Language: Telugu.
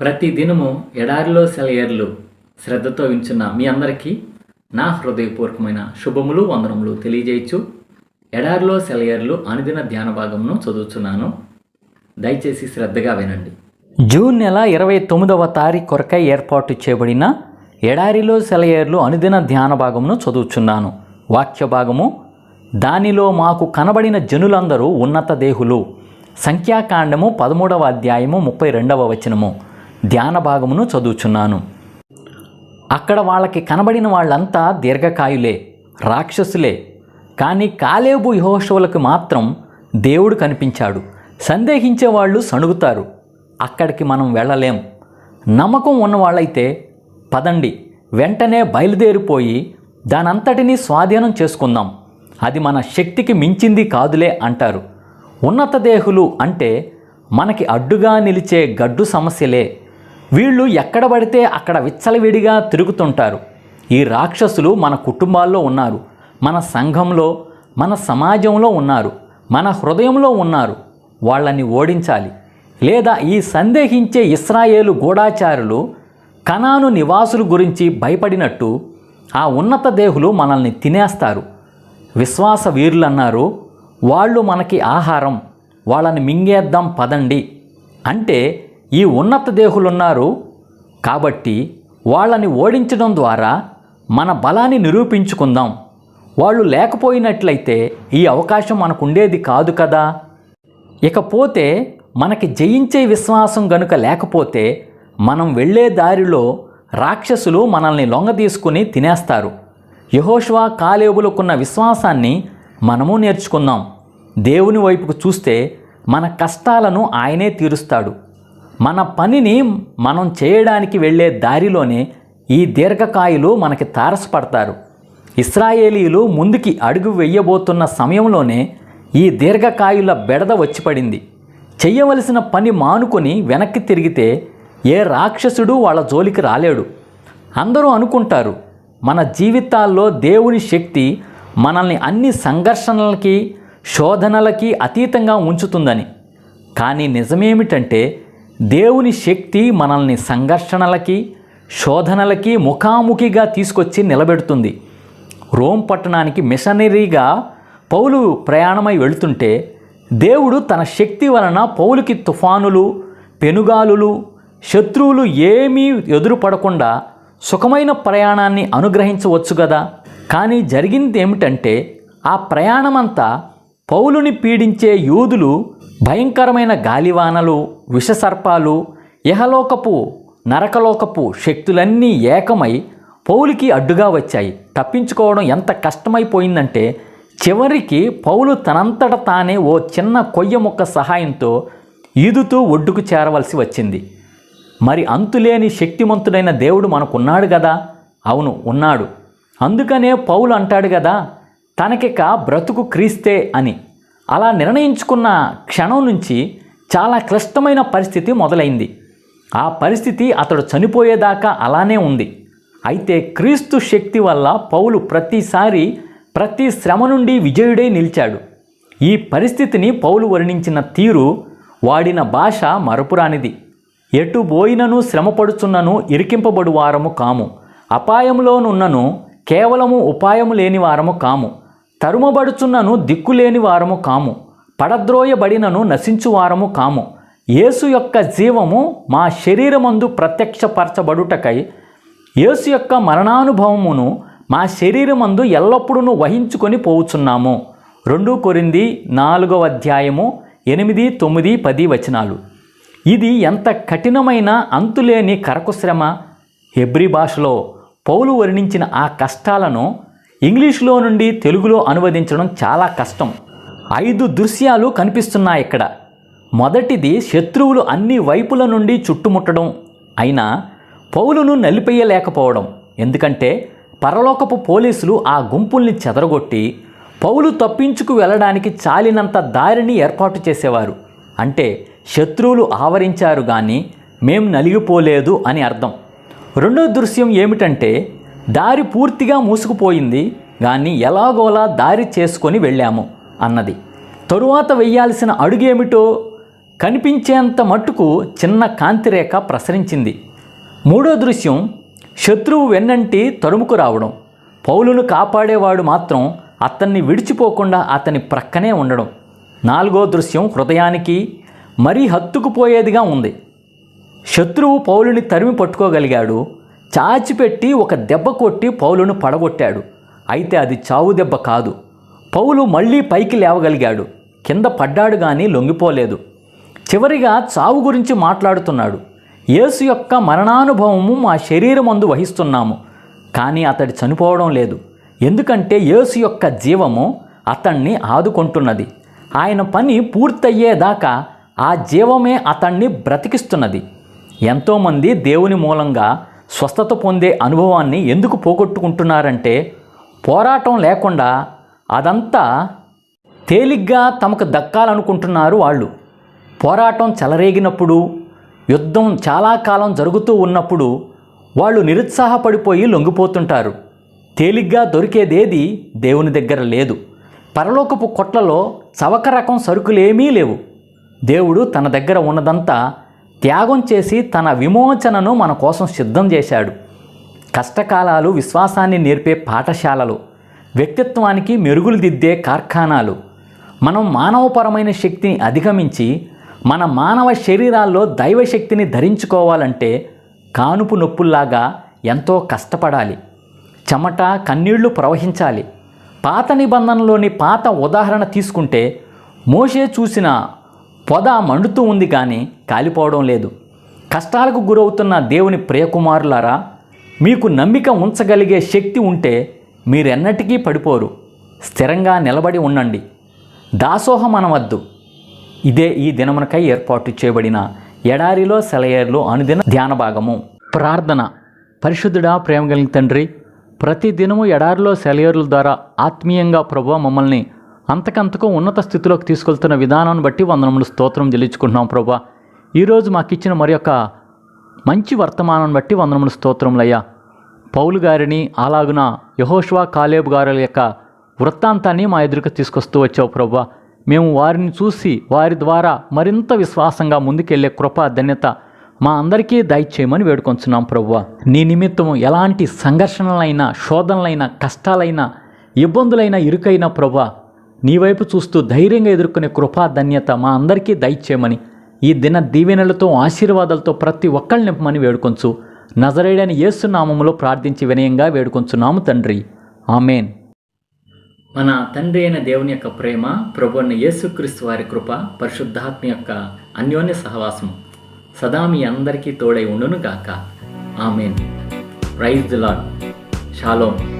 ప్రతి దినము ఎడారిలో సెలయర్లు శ్రద్ధతో వించున్న మీ అందరికీ నా హృదయపూర్వకమైన శుభములు వందనములు తెలియజేయచ్చు. ఎడారిలో సెలయర్లు అనుదిన ధ్యాన భాగమును చదువుతున్నాను దయచేసి శ్రద్ధగా వినండి. జూన్ నెల ఇరవై తొమ్మిదవ తారీఖు కొరకై ఏర్పాటు చేయబడిన ఎడారిలో సెలయేర్లు అనుదిన ధ్యాన భాగమును చదువుచున్నాను. వాక్య భాగము దానిలో మాకు కనబడిన జనులందరూ ఉన్నత దేహులు. సంఖ్యాకాండము పదమూడవ అధ్యాయము ముప్పై రెండవ వచనము. ధ్యాన భాగమును చదువుచున్నాను. అక్కడ వాళ్ళకి కనబడిన వాళ్ళంతా దీర్ఘకాయులే రాక్షసులే. కానీ కాలేబు యహోషువులకు మాత్రం దేవుడు కనిపించాడు. సందేహించే వాళ్ళు సణుగుతారు. అక్కడికి మనం వెళ్ళలేం. నమ్మకం ఉన్నవాళ్ళైతే పదండి వెంటనే బయలుదేరిపోయి దానంతటినీ స్వాధీనం చేసుకుందాం. అది మన శక్తికి మించింది కాదులే అంటారు. ఉన్నత దేహులు అంటే మనకి అడ్డుగా నిలిచే గడ్డు సమస్యలే. వీళ్ళు ఎక్కడ పడితే అక్కడ విచ్చలవిడిగా తిరుగుతుంటారు. ఈ రాక్షసులు మన కుటుంబాల్లో ఉన్నారు. మన సంఘంలో మన సమాజంలో ఉన్నారు. మన హృదయంలో ఉన్నారు. వాళ్ళని ఓడించాలి. లేదా ఈ సందేహించే ఇస్రాయేలు గూఢాచారులు కణాను నివాసుల గురించి భయపడినట్టు ఆ ఉన్నత దేహులు మనల్ని తినేస్తారు. విశ్వాస వీరులు అన్నారు వాళ్ళు మనకి ఆహారం వాళ్ళని మింగేద్దాం పదండి. అంటే ఈ ఉన్నత దేహులున్నారు కాబట్టి వాళ్ళని ఓడించడం ద్వారా మన బలాన్ని నిరూపించుకుందాం. వాళ్ళు లేకపోయినట్లయితే ఈ అవకాశం మనకు ఉండేది కాదు కదా. ఇకపోతే మనకి జయించే విశ్వాసం గనుక లేకపోతే మనం వెళ్ళే దారిలో రాక్షసులు మనల్ని లొంగ తీసుకుని తినేస్తారు. యహోష్వా కాలేబులకున్న విశ్వాసాన్ని మనము నేర్చుకుందాం. దేవుని వైపుకు చూస్తే మన కష్టాలను ఆయనే తీరుస్తాడు. మన పనిని మనం చేయడానికి వెళ్ళే దారిలోనే ఈ దీర్ఘకాయులు మనకి తారసపడతారు. ఇస్రాయేలీలు ముందుకి అడుగు వెయ్యబోతున్న సమయంలోనే ఈ దీర్ఘకాయుల బెడద వచ్చిపడింది. చెయ్యవలసిన పని మానుకొని వెనక్కి తిరిగితే ఏ రాక్షసుడు వాళ్ళ జోలికి రాలేడు. అందరూ అనుకుంటారు మన జీవితాల్లో దేవుని శక్తి మనల్ని అన్ని సంఘర్షణలకి శోధనలకి అతీతంగా ఉంచుతుందని. కానీ నిజమేమిటంటే దేవుని శక్తి మనల్ని సంఘర్షణలకి శోధనలకి ముఖాముఖిగా తీసుకొచ్చి నిలబెడుతుంది. రోమ్ పట్టణానికి మిషనరీగా పౌలు ప్రయాణమై వెళుతుంటే దేవుడు తన శక్తి వలన పౌలుకి తుఫానులు పెనుగాలులు శత్రువులు ఏమీ ఎదురుపడకుండా సుఖమైన ప్రయాణాన్ని అనుగ్రహించవచ్చు కదా కానీ జరిగింది ఏమిటంటే ఆ ప్రయాణమంతా పౌలుని పీడించే యూదులు భయంకరమైన గాలివానలు విషసర్పాలు ఇహలోకపు నరకలోకపు శక్తులన్నీ ఏకమై పౌలుకి అడ్డుగా వచ్చాయి. తప్పించుకోవడం ఎంత కష్టమైపోయిందంటే చివరికి పౌలు తనంతట తానే ఓ చిన్న కొయ్య ముక్క సహాయంతో ఈదుతూ ఒడ్డుకు చేరవలసి వచ్చింది. మరి అంతులేని శక్తిమంతుడైన దేవుడు మనకున్నాడు కదా అవును ఉన్నాడు. అందుకనే పౌలు అంటాడు కదా తనకిక బ్రతుకు క్రీస్తే అని. అలా నిర్ణయించుకున్న క్షణం నుంచి చాలా క్లిష్టమైన పరిస్థితి మొదలైంది. ఆ పరిస్థితి అతడు చనిపోయేదాకా అలానే ఉంది. అయితే క్రీస్తు శక్తి వల్ల పౌలు ప్రతిసారి ప్రతి శ్రమ నుండి విజయుడే నిలిచాడు. ఈ పరిస్థితిని పౌలు వర్ణించిన తీరు వాడిన భాష మరపురానిది. ఎటు బోయినను శ్రమపడుచున్నను ఇరికింపబడు వారము కాము. అపాయంలోనున్నను కేవలము ఉపాయము లేని వారము కాము. తరుమబడుచున్నను దిక్కులేని వారము కాము. పడద్రోయబడినను నశించు వారము కాము. యేసు యొక్క జీవము మా శరీరమందు ప్రత్యక్షపరచబడుటకై యేసు యొక్క మరణానుభవమును మా శరీరమందు ఎల్లప్పుడూ వహించుకొని పోవుచున్నాము. రెండు కొరింది నాలుగవ అధ్యాయము ఎనిమిది తొమ్మిది పది వచనాలు. ఇది ఎంత కఠినమైన అంతులేని కరకు శ్రమ హెబ్రి భాషలో పౌలు వర్ణించిన ఆ కష్టాలను ఇంగ్లీష్లో నుండి తెలుగులో అనువదించడం చాలా కష్టం. ఐదు దృశ్యాలు కనిపిస్తున్నాయి ఇక్కడ. మొదటిది శత్రువులు అన్ని వైపుల నుండి చుట్టుముట్టడం. అయినా పౌలును నలిపేయలేకపోవడం. ఎందుకంటే పరలోకపు పోలీసులు ఆ గుంపుల్ని చెదరగొట్టి పౌలు తప్పించుకు వెళ్ళడానికి చాలినంత దారిని ఏర్పాటు చేసేవారు. అంటే శత్రువులు ఆవరించారు కానీ మేం నలిగిపోలేదు అని అర్థం. రెండో దృశ్యం ఏమిటంటే దారి పూర్తిగా మూసుకుపోయింది కానీ ఎలాగోలా దారి చేసుకొని వెళ్ళాము అన్నది. తరువాత వెయ్యాల్సిన అడుగేమిటో కనిపించేంత మట్టుకు చిన్న కాంతిరేఖ ప్రసరించింది. మూడో దృశ్యం శత్రువు వెన్నంటి తరుముకు రావడం. పౌలును కాపాడేవాడు మాత్రం అతన్ని విడిచిపోకుండా అతని ప్రక్కనే ఉండడం. నాలుగో దృశ్యం హృదయానికి మరీ హత్తుకుపోయేదిగా ఉంది. శత్రువు పౌలుని తరిమి పట్టుకోగలిగాడు. చాచిపెట్టి ఒక దెబ్బ కొట్టి పౌలును పడగొట్టాడు. అయితే అది చావు దెబ్బ కాదు. పౌలు మళ్ళీ పైకి లేవగలిగాడు. కింద పడ్డాడు కానీ లొంగిపోలేదు. చివరిగా చావు గురించి మాట్లాడుతున్నాడు. యేసు యొక్క మరణానుభవము మా శరీరమందు వహిస్తున్నాము. కానీ అతడు చనిపోవడం లేదు. ఎందుకంటే యేసు యొక్క జీవము అతన్ని ఆదుకుంటున్నది. ఆయన పని పూర్తయ్యేదాకా ఆ జీవమే అతన్ని బ్రతికిస్తున్నది. ఎంతోమంది దేవుని మూలంగా స్వస్థత పొందే అనుభవాన్ని ఎందుకు పోగొట్టుకుంటున్నారంటే పోరాటం లేకుండా అదంతా తేలిగ్గా తమకు దక్కాలనుకుంటున్నారు వాళ్ళు. పోరాటం చెలరేగినప్పుడు యుద్ధం చాలా కాలం జరుగుతూ ఉన్నప్పుడు వాళ్ళు నిరుత్సాహపడిపోయి లొంగిపోతుంటారు. తేలిగ్గా దొరికేదేది దేవుని దగ్గర లేదు. పరలోకపు కొట్లలో చవక రకం సరుకులేమీ లేవు. దేవుడు తన దగ్గర ఉన్నదంతా త్యాగం చేసి తన విమోచనను మన కోసం సిద్ధం చేశాడు. కష్టకాలాలు విశ్వాసాన్ని నేర్పే పాఠశాలలు వ్యక్తిత్వానికి మెరుగులు దిద్దే కార్ఖానాలు. మనం మానవపరమైన శక్తిని అధిగమించి మన మానవ శరీరాల్లో దైవశక్తిని ధరించుకోవాలంటే కానుపు నొప్పుల్లాగా ఎంతో కష్టపడాలి. చెమట కన్నీళ్ళు ప్రవహించాలి. పాత నిబంధనలోని పాత ఉదాహరణ తీసుకుంటే మోషే చూసిన పొద మండుతూ ఉంది కానీ కాలిపోవడం లేదు. కష్టాలకు గురవుతున్న దేవుని ప్రియకుమారులారా మీకు నమ్మిక ఉంచగలిగే శక్తి ఉంటే మీరెన్నటికీ పడిపోరు. స్థిరంగా నిలబడి ఉండండి. దాసోహం అనవద్దు. ఇదే ఈ దినమునకై ఏర్పాటు చేయబడిన ఎడారిలో సెలయేర్లు అనుదిన ధ్యాన భాగము. ప్రార్థన. పరిశుద్ధుడా ప్రేమ కలిగిన తండ్రి ప్రతి దినము ఎడారిలో సెలయేర్ల ద్వారా ఆత్మీయంగా ప్రభు మమ్మల్ని అంతకంతకు ఉన్నత స్థితిలోకి తీసుకెళ్తున్న విధానాన్ని బట్టి వందనములు స్తోత్రం చెల్లించుకుంటున్నాం ప్రభా. ఈరోజు మాకు ఇచ్చిన మరి యొక్క మంచి వర్తమానం బట్టి వందనములు స్తోత్రములయ్యా పౌలు గారిని అలాగున యహోష్వా కాలేబు గారుల యొక్క వృత్తాంతాన్ని మా ఎదురుకు తీసుకొస్తూ వచ్చావు ప్రభా. మేము వారిని చూసి వారి ద్వారా మరింత విశ్వాసంగా ముందుకెళ్ళే కృప ధన్యత మా అందరికీ దయచేయమని వేడుకొంచున్నాం ప్రభువ నీ నిమిత్తం ఎలాంటి సంఘర్షణలైనా శోధనలైన కష్టాలైన ఇబ్బందులైనా ఇరుకైన ప్రభా నీ వైపు చూస్తూ ధైర్యంగా ఎదుర్కొనే కృపా ధన్యత మా అందరికీ దయచేయమని ఈ దిన దీవెనలతో ఆశీర్వాదాలతో ప్రతి ఒక్కళ్ళు నింపమని వేడుకొంచు. నజరేడని యేసునామములో ప్రార్థించి వినయంగా వేడుకొంచున్నాము తండ్రి. ఆమెన్. మన తండ్రి అయిన దేవుని యొక్క ప్రేమ ప్రభు అయిన యేసుక్రీస్తు వారి కృప పరిశుద్ధాత్మ యొక్క అన్యోన్య సహవాసం సదా మీ అందరికీ తోడై ఉండును గాక amen. Praise the Lord shalom